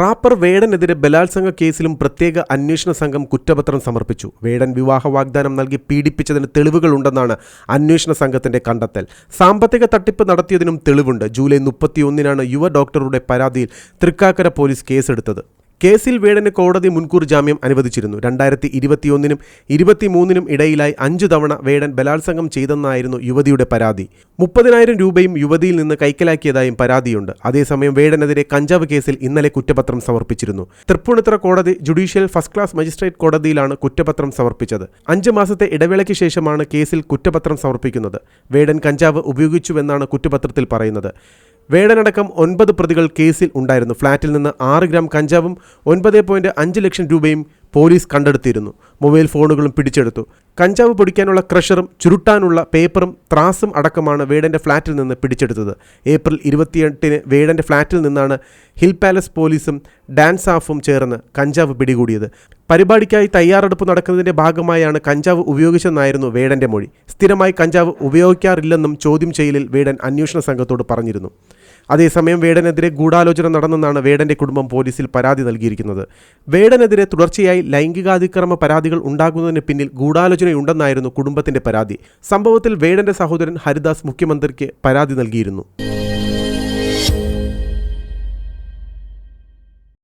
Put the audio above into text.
Wrapper വേടനെതിരെ ബലാത്സംഗ കേസിലും പ്രത്യേക അന്വേഷണ സംഘം കുറ്റപത്രം സമർപ്പിച്ചു. വേടൻ വിവാഹ വാഗ്ദാനം നൽകി പീഡിപ്പിച്ചതിന് തെളിവുകളുണ്ടെന്നാണ് അന്വേഷണ സംഘത്തിന്റെ കണ്ടെത്തൽ. സാമ്പത്തിക തട്ടിപ്പ് നടത്തിയതിനും തെളിവുണ്ട്. ജൂലൈ മുപ്പത്തിയൊന്നിനാണ് യുവ ഡോക്ടറുടെ പരാതിയിൽ തൃക്കാക്കര പോലീസ് കേസെടുത്തത്. കേസിൽ വേടന് കോടതി മുൻകൂർ ജാമ്യം അനുവദിച്ചിരുന്നു. രണ്ടായിരത്തി ഇരുപത്തിയൊന്നിനും ഇരുപത്തിമൂന്നിനും ഇടയിലായി അഞ്ചു തവണ വേടൻ ബലാത്സംഗം ചെയ്തെന്നായിരുന്നു യുവതിയുടെ പരാതി. മുപ്പതിനായിരം രൂപയും യുവതിയിൽ നിന്ന് കൈക്കലാക്കിയതായും പരാതിയുണ്ട്. അതേസമയം വേടനെതിരെ കഞ്ചാവ് കേസിൽ ഇന്നലെ കുറ്റപത്രം സമർപ്പിച്ചിരുന്നു. തൃപ്പൂണിത്തുറ കോടതി ജുഡീഷ്യൽ ഫസ്റ്റ് ക്ലാസ് മജിസ്ട്രേറ്റ് കോടതിയിലാണ് കുറ്റപത്രം സമർപ്പിച്ചത്. അഞ്ച് മാസത്തെ ഇടവേളയ്ക്ക് ശേഷമാണ് കേസിൽ കുറ്റപത്രം സമർപ്പിക്കുന്നത്. വേടൻ കഞ്ചാവ് ഉപയോഗിച്ചുവെന്നാണ് കുറ്റപത്രത്തിൽ പറയുന്നത്. വേടനടക്കം ഒൻപത് പ്രതികൾ കേസിൽ ഉണ്ടായിരുന്നു. ഫ്ളാറ്റിൽ നിന്ന് ആറ് ഗ്രാം കഞ്ചാവും ഒൻപത് പോയിന്റ് അഞ്ച് ലക്ഷം രൂപയും പോലീസ് കണ്ടെടുത്തിരുന്നു. മൊബൈൽ ഫോണുകളും പിടിച്ചെടുത്തു. കഞ്ചാവ് പൊടിക്കാനുള്ള ക്രഷറും ചുരുട്ടാനുള്ള പേപ്പറും ത്രാസും അടക്കമാണ് വേടന്റെ ഫ്ളാറ്റിൽ നിന്ന് പിടിച്ചെടുത്തത്. ഏപ്രിൽ ഇരുപത്തിയെട്ടിന് വേടന്റെ ഫ്ളാറ്റിൽ നിന്നാണ് ഹിൽ പാലസ് പോലീസും ഡാൻസ് ആഫും ചേർന്ന് കഞ്ചാവ് പിടികൂടിയത്. പരിപാടിക്കായി തയ്യാറെടുപ്പ് നടക്കുന്നതിന്റെ ഭാഗമായാണ് കഞ്ചാവ് ഉപയോഗിച്ചെന്നായിരുന്നു വേടന്റെ മൊഴി. സ്ഥിരമായി കഞ്ചാവ് ഉപയോഗിക്കാറില്ലെന്നും ചോദ്യം ചെയ്യലിൽ വേടൻ അന്വേഷണ സംഘത്തോട് പറഞ്ഞിരുന്നു. അതേസമയം വേടനെതിരെ ഗൂഢാലോചന നടന്നെന്നാണ് വേടന്റെ കുടുംബം പോലീസിൽ പരാതി നൽകിയിരിക്കുന്നത്. വേടനെതിരെ തുടർച്ചയായി ലൈംഗികാതിക്രമ പരാതികൾ ഉണ്ടാകുന്നതിന് പിന്നിൽ ഗൂഢാലോചനയുണ്ടെന്നായിരുന്നു കുടുംബത്തിന്റെ പരാതി. സംഭവത്തിൽ വേടന്റെ സഹോദരൻ ഹരിദാസ് മുഖ്യമന്ത്രിക്ക് പരാതി നൽകിയിരുന്നു.